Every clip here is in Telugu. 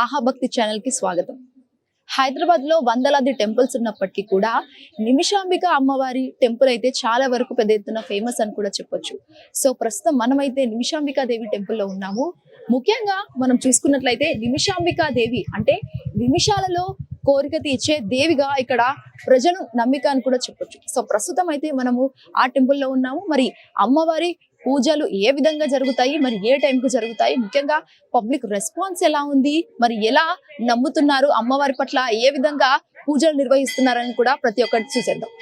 ఆహాభక్తి ఛానల్కి స్వాగతం. హైదరాబాద్లో వందలాది టెంపుల్స్ ఉన్నప్పటికీ కూడా నిమిషాంబిక అమ్మవారి టెంపుల్ అయితే చాలా వరకు పెద్ద ఎత్తున ఫేమస్ అని కూడా చెప్పొచ్చు. సో ప్రస్తుతం మనమైతే నిమిషాంబికా దేవి టెంపుల్లో ఉన్నాము. ముఖ్యంగా మనం చూసుకున్నట్లయితే నిమిషాంబికా దేవి అంటే నిమిషాలలో కోరిక తీర్చే దేవిగా ఇక్కడ ప్రజలు నమ్మిక అని కూడా చెప్పొచ్చు. సో ప్రస్తుతం అయితే మనము ఆ టెంపుల్లో ఉన్నాము. మరి అమ్మవారి పూజలు ఏ విధంగా జరుగుతాయి మరి ఏ టైంకు జరుగుతాయి ముఖ్యంగా పబ్లిక్ రెస్పాన్స్ ఎలా ఉంది మరి ఎలా నమ్ముతున్నారు అమ్మవారి పట్ల ఏ విధంగా పూజలు నిర్వహిస్తున్నారని కూడా ప్రతి ఒక్కటి చూసేద్దాం.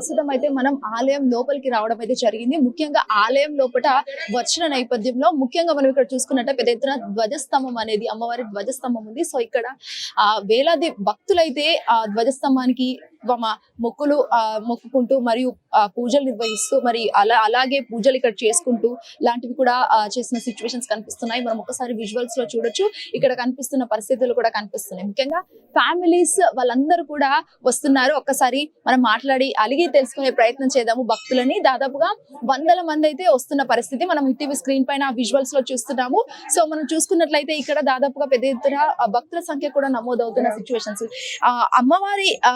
ప్రస్తుతం అయితే మనం ఆలయం లోపలికి రావడం అయితే జరిగింది. ముఖ్యంగా ఆలయం లోపల వచ్చిన నేపథ్యంలో ముఖ్యంగా మనం ఇక్కడ చూసుకున్నట్టే పెద్ద ఎత్తున ధ్వజస్తంభం అనేది అమ్మవారి ధ్వజస్తంభం ఉంది. సో ఇక్కడ ఆ వేలాది భక్తులైతే ఆ ధ్వజస్తంభానికి మొక్కులు ఆ మొక్కుకుంటూ మరియు పూజలు నిర్వహిస్తూ మరి అలా అలాగే పూజలు ఇక్కడ చేసుకుంటూ లాంటివి కూడా చేసిన సిచ్యువేషన్స్ కనిపిస్తున్నాయి. మనం ఒకసారి విజువల్స్లో చూడొచ్చు. ఇక్కడ కనిపిస్తున్న పరిస్థితులు కూడా కనిపిస్తున్నాయి. ముఖ్యంగా ఫ్యామిలీస్ వాళ్ళందరూ కూడా వస్తున్నారు. ఒక్కసారి మనం మాట్లాడి అలిగి తెలుసుకునే ప్రయత్నం చేద్దాము భక్తులని. దాదాపుగా వందల మంది అయితే వస్తున్న పరిస్థితి. మనం ఇటీవీ స్క్రీన్ పైన విజువల్స్లో చూస్తున్నాము. సో మనం చూసుకున్నట్లయితే ఇక్కడ దాదాపుగా పెద్ద ఎత్తున భక్తుల సంఖ్య కూడా నమోదవుతున్న సిచ్యువేషన్స్ అమ్మవారి ఆ,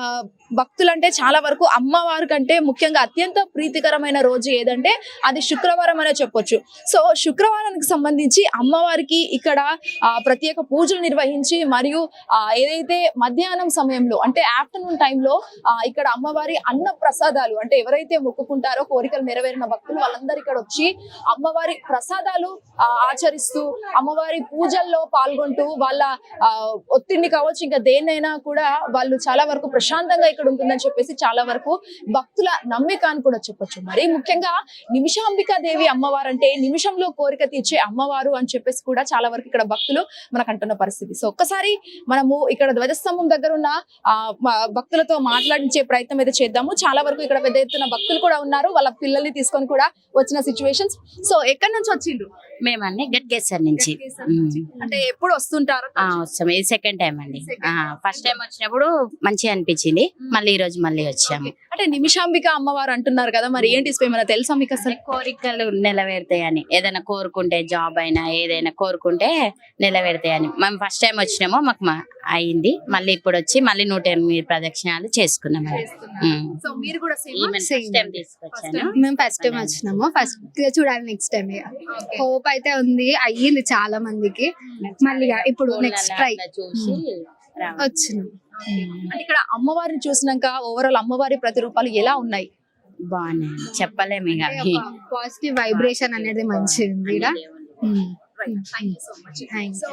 భక్తులంటే చాలా వరకు అమ్మవారి కంటే ముఖ్యంగా అత్యంత ప్రీతికరమైన రోజు ఏదంటే అది శుక్రవారం అనే చెప్పొచ్చు. సో శుక్రవారానికి సంబంధించి అమ్మవారికి ఇక్కడ ఆ, ప్రత్యేక పూజలు నిర్వహించి మరియు ఏదైతే మధ్యాహ్నం సమయంలో అంటే ఆఫ్టర్నూన్ టైంలో ఇక్కడ అమ్మవారి అన్న ప్రసాదాలు అంటే ఎవరైతే మొక్కుకుంటారో కోరికలు నెరవేరిన భక్తులు వాళ్ళందరూ ఇక్కడ వచ్చి అమ్మవారి ప్రసాదాలు ఆచరిస్తూ అమ్మవారి పూజల్లో పాల్గొంటూ వాళ్ళ ఆ, ఒత్తిడిని కావచ్చు ఇంకా దేన్నైనా కూడా వాళ్ళు చాలా వరకు ప్రశాంతంగా ఇక్కడ ఉంటుందని చెప్పేసి చాలా వరకు భక్తుల నమ్మిక అని కూడా చెప్పొచ్చు. మరి ముఖ్యంగా నిమిషాంబికా దేవి అమ్మవారు అంటే నిమిషంలో కోరిక తీర్చే అమ్మవారు అని చెప్పేసి కూడా చాలా వరకు ఇక్కడ భక్తులు మనకు అంటున్న పరిస్థితి. సో ఒక్కసారి మనము ఇక్కడ ధ్వజస్తంభం దగ్గర ఉన్న భక్తులతో మాట్లాడించే ప్రయత్నం అయితే చేద్దాము. చాలా వరకు ఇక్కడ పెద్ద ఎత్తున భక్తులు కూడా ఉన్నారు. వాళ్ళ పిల్లల్ని తీసుకొని కూడా వచ్చిన సిచ్యువేషన్స్ సో ఎక్కడి నుంచి వచ్చిండ్రు? మేమన్నీ గట్కేసర్ నుంచి. అంటే ఎప్పుడు వస్తుంటారు? ఆ, వస్తాం. ఇది సెకండ్ టైం అండి. ఫస్ట్ టైం వచ్చినప్పుడు మంచిగా అనిపించింది. మళ్ళీ ఈ రోజు మళ్ళీ వచ్చాము. అంటే నిమిషాంబిక అమ్మవారు అంటున్నారు కదా మరి ఏంటి ఏమైనా తెలుసా మీకు అసలు? కోరికలు నెరవేరుతాయని ఏదైనా కోరుకుంటే జాబ్ అయినా ఏదైనా కోరుకుంటే నెరవేరుతాయని మేము ఫస్ట్ టైం వచ్చినామో మాకు అయింది. మళ్ళీ ఇప్పుడు వచ్చి మళ్ళీ నూట ఎనిమిది ప్రదక్షిణాలు చేసుకున్నాం ఉమ్. సో మీరు కూడా తీసుకొచ్చాను. మేము ఫస్ట్ టైం వచ్చినాము. ఫస్ట్ చూడాలి నెక్స్ట్ టైం హోప్ అయితే ఉంది అయ్యింది చాలా మందికి. మళ్ళీ ఇప్పుడు నెక్స్ట్ ట్రై చూసి అంటే ఇక్కడ అమ్మవారిని చూసినాక ఓవరాల్ అమ్మవారి ప్రతిరూపాలు ఎలా ఉన్నాయి? బాగున్నాయి. చెప్పలేము ఇక. పాజిటివ్ వైబ్రేషన్ అనేది మంచిగా ఉంది ఈడ. ఉమ్. Thank సో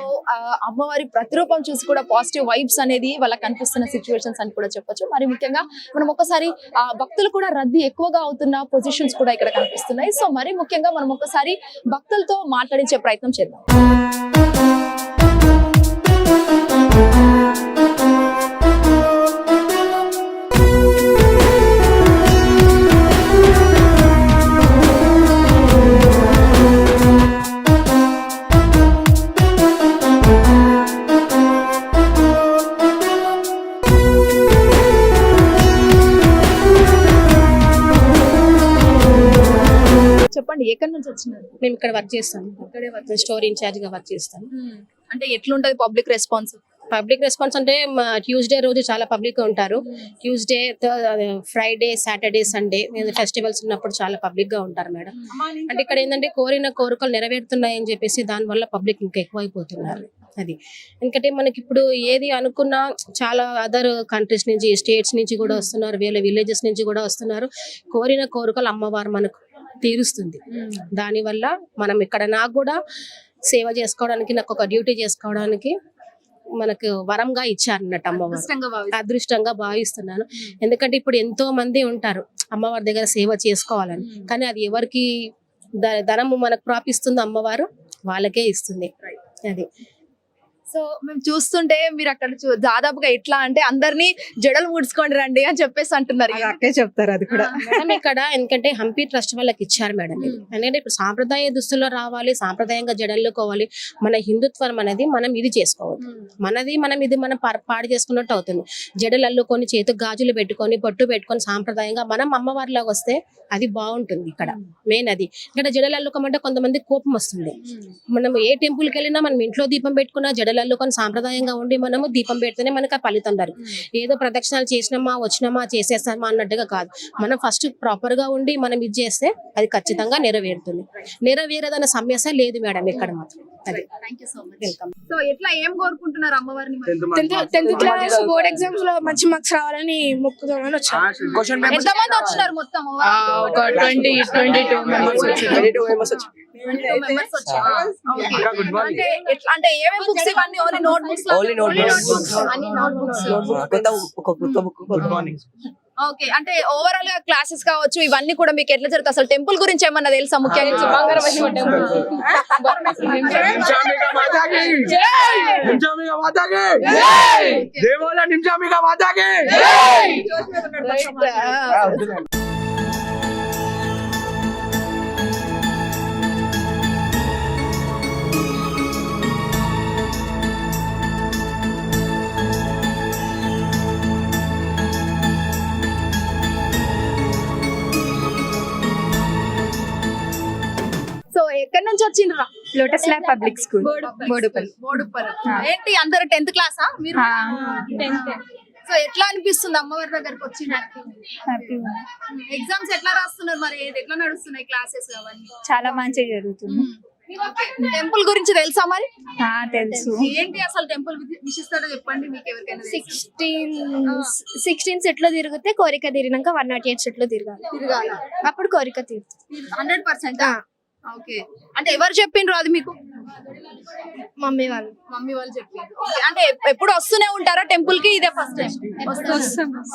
అమ్మవారి ప్రతిరూపం చూసి కూడా పాజిటివ్ వైబ్స్ అనేది వాళ్ళకి కనిపిస్తున్న సిచ్యువేషన్స్ అని కూడా చెప్పొచ్చు. మరి ముఖ్యంగా మనం ఒకసారి ఆ భక్తులు కూడా రద్దీ ఎక్కువగా అవుతున్న పొజిషన్స్ కూడా ఇక్కడ కనిపిస్తున్నాయి. సో మరి ముఖ్యంగా మనం ఒకసారి భక్తులతో మాట్లాడించే ప్రయత్నం చేద్దాం. ఇక్కడ వర్క్ చేస్తాం స్టోర్ ఇన్ఛార్జ్గా వర్క్ చేస్తాం అంటే ఎట్లుంటది పబ్లిక్ రెస్పాన్స్ పబ్లిక్ రెస్పాన్స్ అంటే ట్యూస్డే రోజు చాలా పబ్లిక్ ఉంటారు. Tuesday Friday Saturday Sunday festivals ఉన్నప్పుడు చాలా పబ్లిక్గా ఉంటారు మేడం. అంటే ఇక్కడ ఏంటంటే కోరిన కోరికలు నెరవేరుతున్నాయి అని చెప్పేసి దాని వల్ల పబ్లిక్ ఇంకా ఎక్కువైపోతున్నారు. అది. ఎందుకంటే మనకి ఇప్పుడు ఏది అనుకున్నా చాలా అదర్ కంట్రీస్ నుంచి స్టేట్స్ నుంచి కూడా వస్తున్నారు. వేరే విలేజెస్ నుంచి కూడా వస్తున్నారు. కోరిన కోరికలు అమ్మవారు మనకు తీరుస్తుంది. దానివల్ల మనం ఇక్కడ నాకు కూడా సేవ చేసుకోవడానికి నాకు ఒక డ్యూటీ చేసుకోవడానికి మనకు వరంగా ఇచ్చారు అన్నట్టు అమ్మవారు. అదృష్టంగా భావిస్తున్నాను. ఎందుకంటే ఇప్పుడు ఎంతో మంది ఉంటారు అమ్మవారి దగ్గర సేవ చేసుకోవాలని. కానీ అది ఎవరికి ధనము మనకు ప్రాపిస్తుందో అమ్మవారు వాళ్ళకే ఇస్తుంది. అది. సో మేము చూస్తుంటే మీరు అక్కడ చూ- దాదాపుగా ఎట్లా అంటే అందరినీ జడలు ముడుచుకోండి రండి అని చెప్పేసి అంటున్నారు. అది అక్కే చెప్తారు అది కూడా. మేడం ఇక్కడ ఎందుకంటే హంపి ట్రస్ట్ వాళ్ళకి ఇచ్చారు మేడం ఇది. ఎందుకంటే ఇప్పుడు సాంప్రదాయ దుస్తుల్లో రావాలి సాంప్రదాయంగా జడల్లుకోవాలి. మన హిందుత్వం అనేది మనం ఇది చేసుకోవాలి మనది మనం ఇది మనం పా- పాడు చేసుకున్నట్టు అవుతుంది. జడలు అల్లుకొని చేతు గాజులు పెట్టుకొని బొట్టు పెట్టుకొని సాంప్రదాయంగా మనం అమ్మవారిలాగా వస్తే అది బాగుంటుంది ఇక్కడ. మెయిన్ అది. ఇక్కడ జడలు అల్లుకోమంటే కొంతమంది కోపం వస్తుంది. మనం ఏ టెంపుల్కి వెళ్ళినా మనం ఇంట్లో దీపం పెట్టుకున్నా జడలు అల్లుకొని సాంప్రదాయంగా ఉండి మనము దీపం పెడితేనే మనకు ఆ ఫలితం దొరుకుతుంది ఏదో ప్రదక్షిణాలు చేసినామా వచ్చినామా చేసేస్తామా అన్నట్టుగా కాదు. మనం ఫస్ట్ ప్రాపర్గా ఉండి మనం ఇది చేస్తే అది ఖచ్చితంగా నెరవేరుతుంది. నెరవేరదన్న సమస్య లేదు మేడం ఇక్కడ మాత్రం. సో ఎట్లా ఏం కోరుకుంటున్నారు అమ్మవారిని మరి? టెన్త్ టెన్త్ క్లాస్ బోర్డ్ ఎగ్జామ్స్లో మంచి మార్క్స్ రావాలని మొక్కుదామని వచ్చాను ఎంతమంది వచ్చినారు మొత్తం? ఒక ట్వంటీ ట్వంటీ టూ మెంబర్స్ వచ్చారు. అంటే ఎట్లా అంటే ఏమేమి బుక్స్ ఇవన్నీ only notebooks Only notebooks. అన్ని నోట్ బుక్స్ కొత్త ఒక కొత్త బుక్ గుడ్ మార్నింగ్ ఓకే అంటే ఓవరాల్గా క్లాసెస్ కావచ్చు ఇవన్నీ కూడా మీకు ఎట్లా జరుగుతాయి? అసలు టెంపుల్ గురించి ఏమన్నా తెలుసా? ముఖ్యంగా మాతాకి. సో ఎక్కడి నుంచి వచ్చిండ్రా? Lotus Lab public school Boduppally Boduppally ఏంటి? అందరు టెన్త్ క్లాసా మీరు? సో ఎట్లా అనిపిస్తుంది అమ్మవారి దగ్గరకు వచ్చి ఎగ్జామ్స్ ఎట్లా రాస్తున్నారు మరి? ఎట్లా నడుస్తున్నాయి క్లాసెస్ అవన్నీ? చాలా మంచిగా జరుగుతుంది. టెంపుల్ గురించి తెలుసా మరి? తెలుసు. ఏంటి అసలు టెంపుల్ విశిస్తారో చెప్పండి మీకు ఎవరికైనా? సిక్స్టీన్ సిక్స్టీన్ సెట్లో తిరిగితే కోరిక తీరినాక వన్ నాట్ ఎయిట్ సెట్లో తిరగాలి. తిరగాల. అప్పుడు కోరిక తీరుతుంది హండ్రెడ్ పర్సెంట్? ఓకే. అంటే ఎవరు చెప్పిండ్రు అది మీకు? మమ్మీ వాళ్ళు. మమ్మీ వాళ్ళు చెప్పిండ్రు. Okay. అంటే ఎప్- ఎప్పుడు వస్తూనే ఉంటారా టెంపుల్కి? ఇదే ఫస్ట్ టైం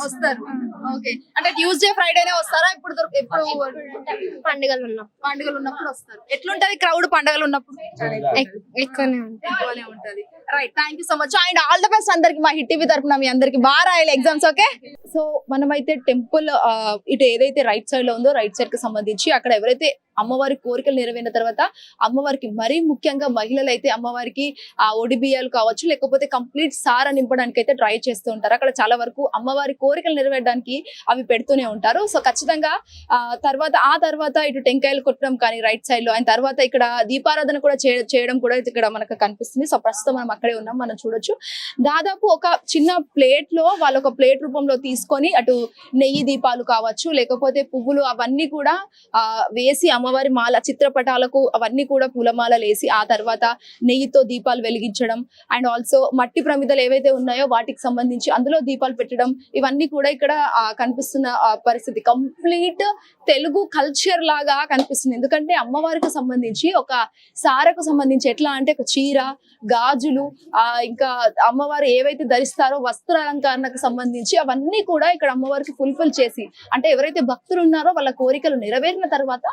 వస్తారు. ఓకే. అంటే ట్యూస్డే ఫ్రైడేనే వస్తారా? ఇప్పుడు దొరక- ఎప్పుడు పండుగలు ఉన్నాం పండుగలు ఉన్నప్పుడు వస్తారు. ఎట్లుంటది క్రౌడ్ పండుగలు ఉన్నప్పుడు? ఎక్- ఎక్కువనే ఉంటాయి ఎక్కువనే ఉంటది. Right thank you so much and all the best అందరికి మా హిట్ టీవీ తరపున మీ అందరికి. బాగా రాయాలి ఎగ్జామ్స్ ఓకే? సో మనమైతే టెంపుల్ ఇటు ఏదైతే రైట్ సైడ్లో ఉందో రైట్ సైడ్కి సంబంధించి అక్కడ ఎవరైతే అమ్మవారి కోరికలు నెరవేరిన తర్వాత అమ్మవారికి మరీ ముఖ్యంగా మహిళలు అయితే అమ్మవారికి ఆ ఒడిబియ్యాలు కావచ్చు లేకపోతే కంప్లీట్ సారా నింపడానికి అయితే ట్రై చేస్తూ ఉంటారు. అక్కడ చాలా వరకు అమ్మవారి కోరికలు నెరవేరడానికి అవి పెడుతూనే ఉంటారు. సో ఖచ్చితంగా ఆ తర్వాత ఆ తర్వాత ఇటు టెంకాయలు కొట్టడం కానీ రైట్ సైడ్లో అండ్ తర్వాత ఇక్కడ దీపారాధన కూడా చే- చేయడం కూడా ఇక్కడ మనకు కనిపిస్తుంది. సో ప్రస్తుతం మనం అక్కడే ఉన్నాం మనం చూడొచ్చు. దాదాపు ఒక చిన్న ప్లేట్లో వాళ్ళు ఒక ప్లేట్ రూపంలో తీసుకొని అటు నెయ్యి దీపాలు కావచ్చు లేకపోతే పువ్వులు అవన్నీ కూడా వేసి వేసి అమ్మవారి మాల చిత్రపటాలకు అవన్నీ కూడా పూలమాలలు వేసి ఆ తర్వాత నెయ్యితో దీపాలు వెలిగించడం అండ్ ఆల్సో మట్టి ప్రమిదలు ఏవైతే ఉన్నాయో వాటికి సంబంధించి అందులో దీపాలు పెట్టడం ఇవన్నీ కూడా ఇక్కడ ఆ, కనిపిస్తున్న పరిస్థితి. కంప్లీట్ తెలుగు కల్చర్ లాగా కనిపిస్తుంది. ఎందుకంటే అమ్మవారికి సంబంధించి ఒక సారకు సంబంధించి ఎట్లా అంటే ఒక చీర గాజులు ఆ ఇంకా అమ్మవారు ఏవైతే ధరిస్తారో వస్త్రాలంకరణకు సంబంధించి అవన్నీ కూడా ఇక్కడ అమ్మవారికి ఫుల్ఫిల్ చేసి అంటే ఎవరైతే భక్తులు ఉన్నారో వాళ్ళ కోరికలు నెరవేరిన తర్వాత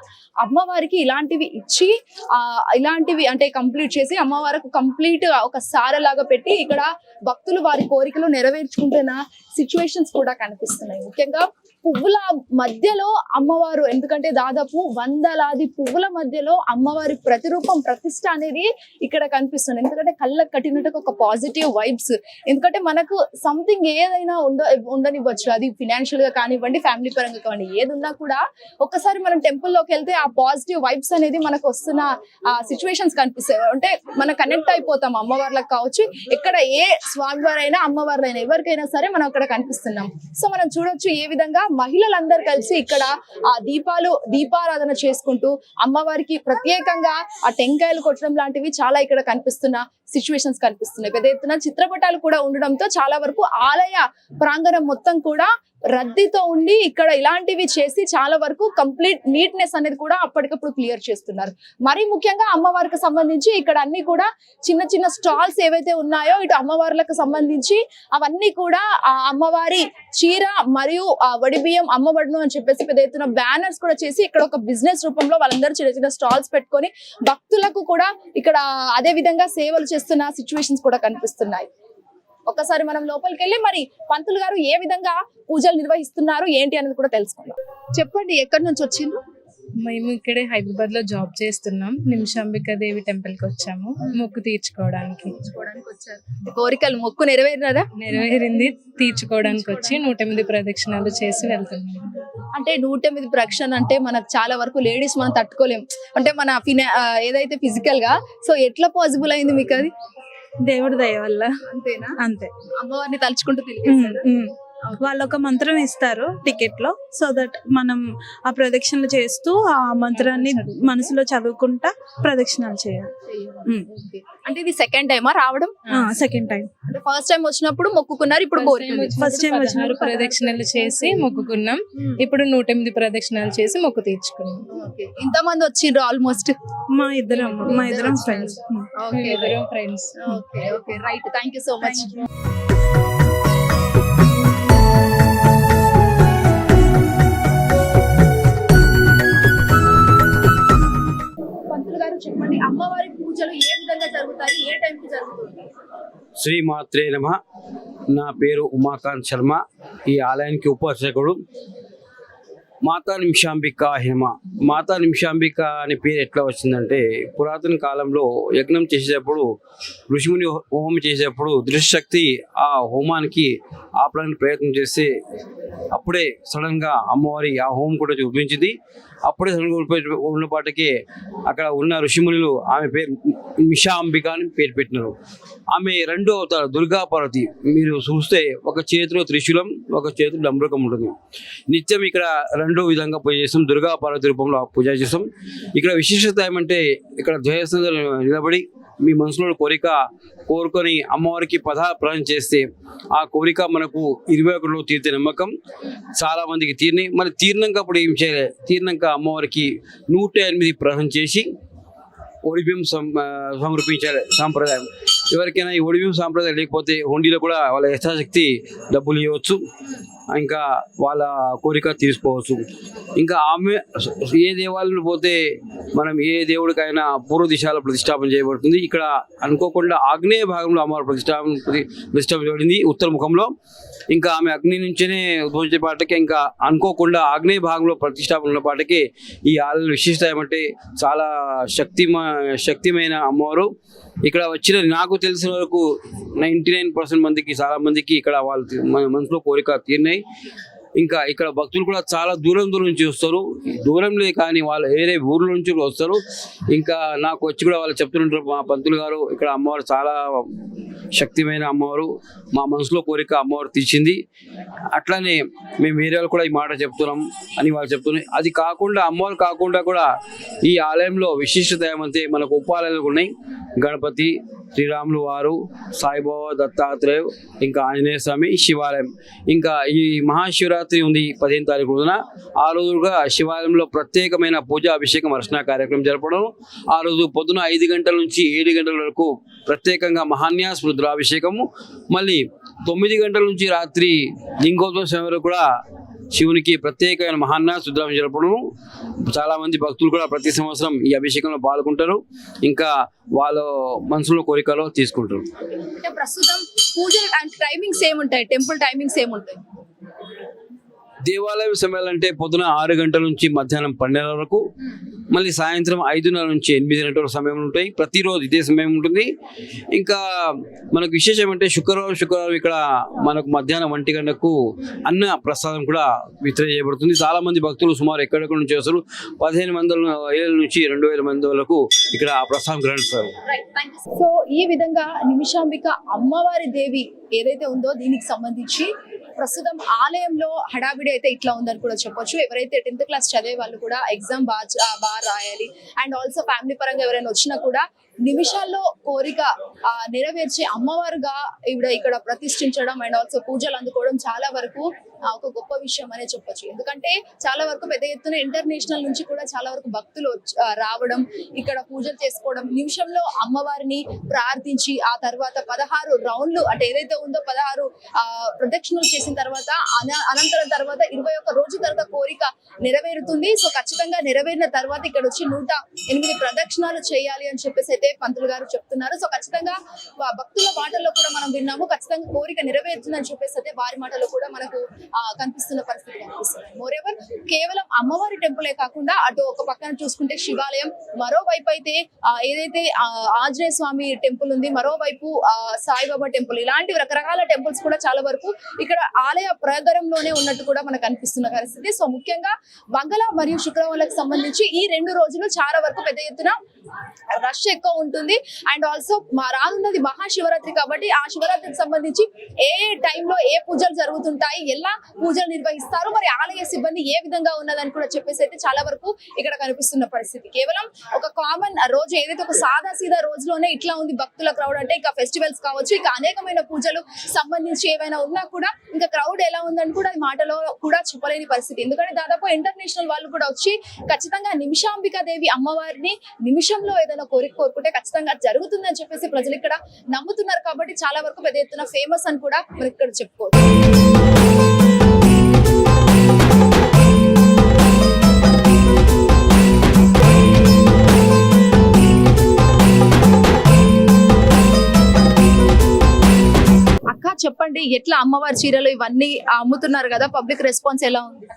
అమ్మవారికి ఇలాంటివి ఇచ్చి ఆ ఇలాంటివి అంటే కంప్లీట్ చేసి అమ్మవారికి కంప్లీట్ ఒక సారలాగా పెట్టి ఇక్కడ భక్తులు వారి కోరికలు నెరవేర్చుకుంటున్న సిచ్యువేషన్స్ కూడా కనిపిస్తున్నాయి. ముఖ్యంగా పువ్వుల మధ్యలో అమ్మవారు. ఎందుకంటే దాదాపు వందలాది పువ్వుల మధ్యలో అమ్మవారి ప్రతిరూపం ప్రతిష్ట అనేది ఇక్కడ కనిపిస్తుంది. ఎందుకంటే కళ్ళకు కట్టినట్టుగా ఒక పాజిటివ్ వైబ్స్ ఎందుకంటే మనకు సంథింగ్ ఏదైనా ఉండ ఉండనివ్వచ్చు. అది ఫినాన్షియల్గా కానివ్వండి ఫ్యామిలీ పరంగా కానివ్వండి ఏది ఉన్నా కూడా ఒక్కసారి మనం టెంపుల్లోకి వెళ్తే ఆ పాజిటివ్ వైబ్స్ అనేది మనకు వస్తున్న సిచ్యువేషన్స్ కనిపిస్తాయి. అంటే మనం కనెక్ట్ అయిపోతాం అమ్మవార్లకు కావచ్చు. ఎక్కడ ఏ స్వామివారైనా అమ్మవార్లైనా ఎవరికైనా సరే మనం అక్కడ కనిపిస్తున్నాం. సో మనం చూడొచ్చు ఏ విధంగా మహిళలందరూ కలిసి ఇక్కడ ఆ దీపాలు దీపారాధన చేసుకుంటూ అమ్మవారికి ప్రత్యేకంగా ఆ టెంకాయలు కొట్టడం లాంటివి చాలా ఇక్కడ కనిపిస్తున్న సిచ్యువేషన్స్ కనిపిస్తున్నాయి. పెద్ద ఎత్తున చిత్రపటాలు కూడా ఉండడంతో చాలా వరకు ఆలయ ప్రాంగణం మొత్తం కూడా రద్దీతో ఉండి ఇక్కడ ఇలాంటివి చేసి చాలా వరకు కంప్లీట్ నీట్నెస్ అనేది కూడా అప్పటికప్పుడు క్లియర్ చేస్తున్నారు. మరి ముఖ్యంగా అమ్మవారికి సంబంధించి ఇక్కడ అన్ని కూడా చిన్న చిన్న స్టాల్స్ ఏవైతే ఉన్నాయో ఇటు అమ్మవార్లకు సంబంధించి అవన్నీ కూడా ఆ అమ్మవారి చీర మరియు ఆ వడి బియ్యం అమ్మబడును అని చెప్పేసి పెద్ద ఎత్తున బ్యానర్స్ కూడా చేసి ఇక్కడ ఒక బిజినెస్ రూపంలో వాళ్ళందరూ చిన్న చిన్న స్టాల్స్ పెట్టుకొని భక్తులకు కూడా ఇక్కడ అదే విధంగా సేవలు చేస్తున్న సిచ్యువేషన్స్ కూడా కనిపిస్తున్నాయి. ఒక్కసారి మనం లోపలికి వెళ్ళి మరి పంతులు గారు ఏ విధంగా పూజలు నిర్వహిస్తున్నారు ఏంటి అనేది కూడా తెలుసుకుందాం. చెప్పండి ఎక్కడి నుంచి వచ్చిండ్రు? మేము ఇక్కడే హైదరాబాద్లో జాబ్ చేస్తున్నాం. నిమిషాంబిక దేవి టెంపుల్కి వచ్చాము. మొక్కు తీర్చుకోవడానికి. కోరికలు మొక్కు నెరవేరినదా? నెరవేరింది. తీర్చుకోవడానికి వచ్చి నూట ఎనిమిది ప్రదక్షిణాలు చేసి వెళ్తున్నాము. అంటే నూట ఎనిమిది ప్రక్షణ అంటే మనకు చాలా వరకు లేడీస్ మనం తట్టుకోలేం. అంటే మన ఫినా ఏదైతే ఫిజికల్గా సో ఎట్లా పాసిబుల్ అయింది మీకు అది దేవుడి దయ వల్ల. అంతేనా? అంతే. అమ్మవారిని తలుచుకుంటూ తిరిగేసారా? వాళ్ళు ఒక మంత్రం ఇస్తారు టికెట్లో సో దట్ మనం ఆ ప్రదక్షిణలు చేస్తూ ఆ మంత్రాన్ని మనసులో చదువుకుంటా ప్రదక్షిణాలు చేయాలి. అంటే ఇది సెకండ్ టైమా రావడం? సెకండ్ టైం అంటే ఫస్ట్ టైం వచ్చినప్పుడు మొక్కుకున్నారు ఇప్పుడు time పదహారు వచ్చినప్పుడు ప్రదక్షిణలు చేసి మొక్కుకున్నాం. ఇప్పుడు నూట ఎనిమిది ప్రదక్షిణాలు చేసి మొక్కు తీర్చుకున్నాం. ఇంత మంది వచ్చిండ్రు ఆల్మోస్ట్ మా ఇద్దరం మా ఇద్దరం ఫ్రెండ్స్ ఓకే ఇద్దరం friends okay okay right thank you so much చెప్పండి. అమ్మవారి పూజలు ఏ విధంగా జరుగుతాయి? ఏ టైంకి జరుగుతుంది శ్రీ మాత్రే నమ. నా పేరు ఉమాకాంత్ శర్మ. ఈ ఆలయానికి ఉపాసకుడు మాతా నిమిషాంబిక హేమ. మాతా నిమిషాంబిక అనే పేరు ఎట్లా వచ్చిందంటే పురాతన కాలంలో యజ్ఞం చేసేటప్పుడు ఋషిముని హోమం చేసేటప్పుడు దృష్టిశక్తి ఆ హోమానికి ఆపడానికి ప్రయత్నం చేస్తే అప్పుడే సడన్గా అమ్మవారి ఆ హోమం కూడా చూపించింది. అప్పుడే సడన్గా ఉన్నపాటికి అక్కడ ఉన్న ఋషిమునులు ఆమె పేరు నిమిషాంబిక అని పేరు పెట్టినారు. ఆమె రెండో అవతారం దుర్గా పార్వతి మీరు చూస్తే ఒక చేతిలో త్రిశూలం ఒక చేతిలో డంబరకం ఉంటుంది. నిత్యం ఇక్కడ రెండో విధంగా పూజ చేస్తాం. దుర్గా పార్వతి రూపంలో పూజ చేస్తాం. ఇక్కడ విశేషత ఏమంటే ఇక్కడ ధ్వజస్థానం నిలబడి మీ మనసులో కోరిక కోరుకొని అమ్మవారికి పద చేస్తే ఆ కోరిక మనకు ఇరవై ఒకటిలో తీర్చే నమ్మకం చాలా మందికి తీరినాయి. మరి తీరినాక అప్పుడు ఏం చేయలే? తీరినాక అమ్మవారికి నూట ఎనిమిది ప్రదానం చేసి ఒడిబిం సం సమర్పించాలి సాంప్రదాయం. ఎవరికైనా ఈ ఒడిబిం సాంప్రదాయం లేకపోతే హుండీలో కూడా వాళ్ళ యథాశక్తి డబ్బులు ఇవ్వచ్చు. ఇంకా వాళ్ళ కోరిక తీసుకోవచ్చు ఇంకా ఆమె ఏ దేవాలయంలో పోతే మనం ఏ దేవుడికైనా పూర్వ దిశాల ప్రతిష్టాపన చేయబడుతుంది. ఇక్కడ అనుకోకుండా ఆగ్నేయ భాగంలో అమ్మవారి ప్రతిష్టాపన ప్రతి- ప్రతిష్టాపన చేయబడింది ఉత్తర ముఖంలో. ఇంకా ఆమె అగ్ని నుంచేనే ఉద్భవించే పాటకి ఇంకా అనుకోకుండా ఆగ్నేయ భాగంలో ప్రతిష్టాపన ఉన్న పాటకి ఈ ఆలయం విశిష్ట ఏమంటే చాలా శక్తిమ శక్తిమైన అమ్మవారు. ఇక్కడ వచ్చిన నాకు తెలిసిన వరకు నైంటీ నైన్ పర్సెంట్ మందికి చాలా మందికి ఇక్కడ వాళ్ళు మన మనసులో కోరిక తీరినాయి. ఇంకా ఇక్కడ భక్తులు కూడా చాలా దూరం దూరం నుంచి వస్తారు. దూరంలో కానీ వాళ్ళు వేరే ఊర్ల నుంచి కూడా వస్తారు. ఇంకా నాకు వచ్చి కూడా వాళ్ళు చెప్తుంటారు మా పంతులు గారు ఇక్కడ అమ్మవారు చాలా శక్తిమైన అమ్మవారు. మా మనసులో కోరిక అమ్మవారు తీర్చింది. అట్లానే మేము వేరే కూడా ఈ మాట చెప్తున్నాం అని వాళ్ళు చెప్తున్నాయి. అది కాకుండా అమ్మవారు కాకుండా కూడా ఈ ఆలయంలో విశిష్టత ఏమంటే మనకు ఉపాలయాలు ఉన్నాయి. గణపతి శ్రీరాములు వారు సాయిబాబా దత్తాత్రేయ ఇంకా ఆంజనేయ స్వామి శివాలయం. ఇంకా ఈ మహాశివరాత్రి ఉంది పదిహేను తారీఖు రోజున. ఆ రోజుగా శివాలయంలో ప్రత్యేకమైన పూజ అభిషేకం అర్చన కార్యక్రమం జరపడం. ఆ రోజు పొద్దున ఐదు గంటల నుంచి ఏడు గంటల వరకు ప్రత్యేకంగా మహాన్యాస రుద్రాభిషేకము. మళ్ళీ తొమ్మిది గంటల నుంచి రాత్రి లింగోద్భవ సమయం వరకు కూడా శివునికి ప్రత్యేకమైన మహాన్యాస రుద్రాభిషేకం జరపడం చాలా మంది భక్తులు కూడా ప్రతి సంవత్సరం ఈ అభిషేకంలో పాల్గొంటారు. ఇంకా వాళ్ళ మనసులో కోరికలో తీసుకుంటారు. అంటే ప్రస్తుతం పూజలు టైమింగ్స్ ఏముంటాయి? టెంపుల్ టైమింగ్స్ ఏముంటాయి? దేవాలయం సమయాలు అంటే పొద్దున ఆరు గంటల నుంచి మధ్యాహ్నం పన్నెండు వరకు. మళ్ళీ సాయంత్రం ఐదున్నర నుంచి ఎనిమిది గంటల సమయం ఉంటాయి. ప్రతిరోజు ఇదే సమయం ఉంటుంది. ఇంకా మనకు విశేషం అంటే శుక్రవారం శుక్రవారం ఇక్కడ మనకు మధ్యాహ్నం ఒంటి గంటకు అన్న ప్రసాదం కూడా వితరణ చేయబడుతుంది. చాలా మంది భక్తులు సుమారు ఎక్కడెక్కడ నుంచి వస్తారు? పదిహేను వందల ఏళ్ళ నుంచి రెండు వేల మంది వరకు ఇక్కడ ఆ ప్రసాదం గ్రహిస్తారు. సో ఈ విధంగా నిమిషాంబిక అమ్మవారి దేవి ఏదైతే ఉందో దీనికి సంబంధించి ప్రస్తుతం ఆలయంలో హడావిడి అయితే ఇట్లా ఉందని కూడా చెప్పొచ్చు. ఎవరైతే టెన్త్ క్లాస్ చదివే వాళ్ళు కూడా ఎగ్జామ్ బాగా రాయాలి. అండ్ ఆల్సో ఫ్యామిలీ పరంగా ఎవరైనా వచ్చినా కూడా నిమిషాల్లో కోరిక ఆ, నెరవేర్చే అమ్మవారుగా ఇవిడ ఇక్కడ ప్రతిష్ఠించడం అండ్ ఆల్సో పూజలు అందుకోవడం చాలా వరకు ఒక గొప్ప విషయం అనే చెప్పొచ్చు. ఎందుకంటే చాలా వరకు పెద్ద ఎత్తున ఇంటర్నేషనల్ నుంచి కూడా చాలా వరకు భక్తులు రావడం ఇక్కడ పూజలు చేసుకోవడం నిమిషంలో అమ్మవారిని ప్రార్థించి ఆ తర్వాత పదహారు రౌండ్లు అంటే ఏదైతే ఉందో పదహారు ఆ ప్రదక్షిణలు చేసిన తర్వాత అన- అనంతరం తర్వాత ఇరవై ఒక్క రోజు తర్వాత కోరిక నెరవేరుతుంది. సో ఖచ్చితంగా నెరవేరిన తర్వాత ఇక్కడ వచ్చి నూట ఎనిమిది ప్రదక్షిణాలు చేయాలి అని చెప్పేసి అయితే పంతులు గారు చెప్తున్నారు. సో ఖచ్చితంగా భక్తుల మాటల్లో కూడా మనం విన్నాము. ఖచ్చితంగా కోరిక నెరవేరుతుందని చెప్పేసి అయితే వారి మాటల్లో కూడా మనకు ఆ, కనిపిస్తున్న పరిస్థితి కనిపిస్తుంది. మోరెవర్ కేవలం అమ్మవారి టెంపులే కాకుండా అటు ఒక పక్కన చూసుకుంటే శివాలయం మరోవైపు అయితే ఏదైతే ఆంజనేయ స్వామి టెంపుల్ ఉంది మరోవైపు సాయిబాబా టెంపుల్ ఇలాంటి రకరకాల టెంపుల్స్ కూడా చాలా వరకు ఇక్కడ ఆలయ ప్రాగరంలోనే ఉన్నట్టు కూడా మనకు కనిపిస్తున్న పరిస్థితి. సో ముఖ్యంగా మంగళ మరియు శుక్రవారాలకు సంబంధించి ఈ రెండు రోజులు చాలా వరకు పెద్ద ఎత్తున రష్ ఎక్కువ ఉంటుంది. అండ్ ఆల్సో మా రానున్నది మహాశివరాత్రి కాబట్టి ఆ శివరాత్రికి సంబంధించి ఏ టైంలో ఏ పూజలు జరుగుతుంటాయి ఎలా పూజలు నిర్వహిస్తారు మరి ఆలయ సిబ్బంది ఏ విధంగా ఉన్నదని కూడా చెప్పేసి అయితే చాలా వరకు ఇక్కడ కనిపిస్తున్న పరిస్థితి. కేవలం ఒక కామన్ రోజు ఏదైతే ఒక సాదా సీదా రోజులోనే ఇట్లా ఉంది భక్తుల క్రౌడ్ అంటే ఇంకా ఫెస్టివల్స్ కావచ్చు ఇంకా అనేకమైన పూజలు సంబంధించి ఏవైనా ఉన్నా కూడా ఇంకా క్రౌడ్ ఎలా ఉందని కూడా మాటలో కూడా చెప్పలేని పరిస్థితి. ఎందుకంటే దాదాపు ఇంటర్నేషనల్ వాళ్ళు కూడా వచ్చి ఖచ్చితంగా నిమిషాంబికా దేవి అమ్మవారిని నిమిషంలో ఏదైనా కోరిక అనుకుంటే ఖచ్చితంగా జరుగుతుందని చెప్పేసి ప్రజలు ఇక్కడ నమ్ముతున్నారు కాబట్టి చాలా వరకు పెద్ద ఎత్తున ఫేమస్ అని కూడా మనం ఇక్కడ చెప్పుకోవచ్చు. అక్క చెప్పండి ఎట్లా అమ్మవారి చీరలు ఇవన్నీ అమ్ముతున్నారు కదా? పబ్లిక్ రెస్పాన్స్ ఎలా ఉంది?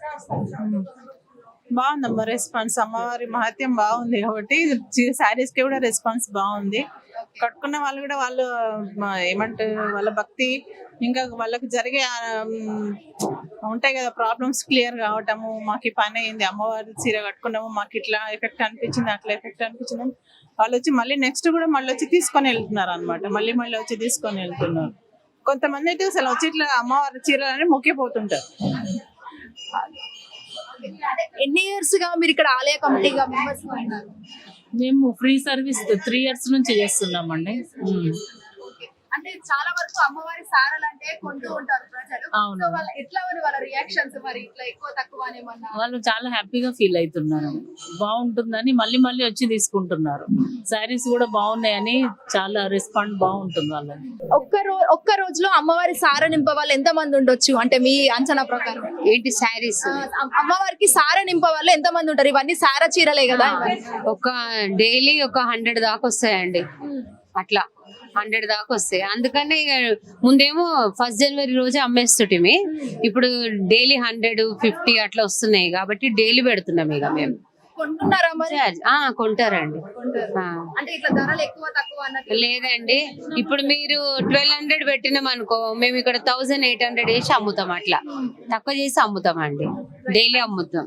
బాగుందమ్మా రెస్పాన్స్ అమ్మవారి మహత్యం బాగుంది కాబట్టి శారీస్కి కూడా రెస్పాన్స్ బాగుంది. కట్టుకున్న వాళ్ళు కూడా వాళ్ళు ఏమంటారు వాళ్ళ భక్తి ఇంకా వాళ్ళకి జరిగే ఉంటాయి కదా ప్రాబ్లమ్స్ క్లియర్ కావటము మాకు ఈ పని అయింది అమ్మవారి చీర కట్టుకున్నాము మాకు ఇట్లా ఎఫెక్ట్ అనిపించింది అట్లా ఎఫెక్ట్ అనిపించింది అని వాళ్ళు వచ్చి మళ్ళీ నెక్స్ట్ కూడా మళ్ళీ వచ్చి తీసుకొని వెళ్తున్నారు అనమాట మళ్ళీ మళ్ళీ వచ్చి తీసుకొని వెళ్తున్నారు. కొంతమంది అయితే అసలు వచ్చి ఇట్లా అమ్మవారి చీరలని మొక్కిపోతుంటారు. ఎన్ని ఇయర్స్గా మీరు ఇక్కడ ఆలయ కమిటీగా మెంబర్స్ ఉన్నారు? మేము ఫ్రీ సర్వీస్ త్రీ ఇయర్స్ నుంచి చేస్తున్నామండి. అంటే చాలా వరకు అమ్మవారి సారలు అంటే కొంటూ ఉంటారు ప్రజలు. అవును. సో వాళ్ళ ఎట్లా ఉంది వాళ్ళ రియాక్షన్స్ మరి? ఇట్లా ఎక్కువ తక్కువ వాళ్ళు చాలా హ్యాపీగా ఫీల్ అవుతున్నారు. బాగుంటుందని మళ్ళీ మళ్ళీ వచ్చి తీసుకుంటున్నారు. శారీస్ కూడా బాగున్నాయని చాలా రెస్పాండ్ బాగుంటుంది వాళ్ళని ఒక్క రో ఒక్క రోజులో అమ్మవారి సార నింప వాళ్ళు ఎంత మంది ఉండొచ్చు? అంటే మీ అంచనా ప్రకారం. ఏంటి శారీస్ అమ్మవారికి సార నింప వాళ్ళు ఎంత మంది ఉంటారు? ఇవన్నీ సార చీరలే కదా? ఒక డైలీ ఒక హండ్రెడ్ దాకా వస్తాయండి. అట్లా. హండ్రెడ్ దాకా వస్తాయి. అందుకని ఇక ముందేమో ఫస్ట్ జనవరి రోజే అమ్మేస్తుంటిమి. ఇప్పుడు డైలీ హండ్రెడ్ ఫిఫ్టీ అట్లా వస్తున్నాయి కాబట్టి డైలీ పెడుతున్నాం ఇక మేము. కొంటున్నారా మరి? ఆ కొంటారండి. ఆ. అంటే ఇట్లా ధరలు ఎక్కువ తక్కువ అన్నట్టు లేదండి. ఇప్పుడు మీరు ట్వెల్వ్ హండ్రెడ్ పెట్టినాం అనుకో మేము ఇక్కడ థౌసండ్ ఎయిట్ హండ్రెడ్ వేసి అమ్ముతాం అట్లా. తక్కువ చేసి అమ్ముతాం అండి డైలీ అమ్ముతాం.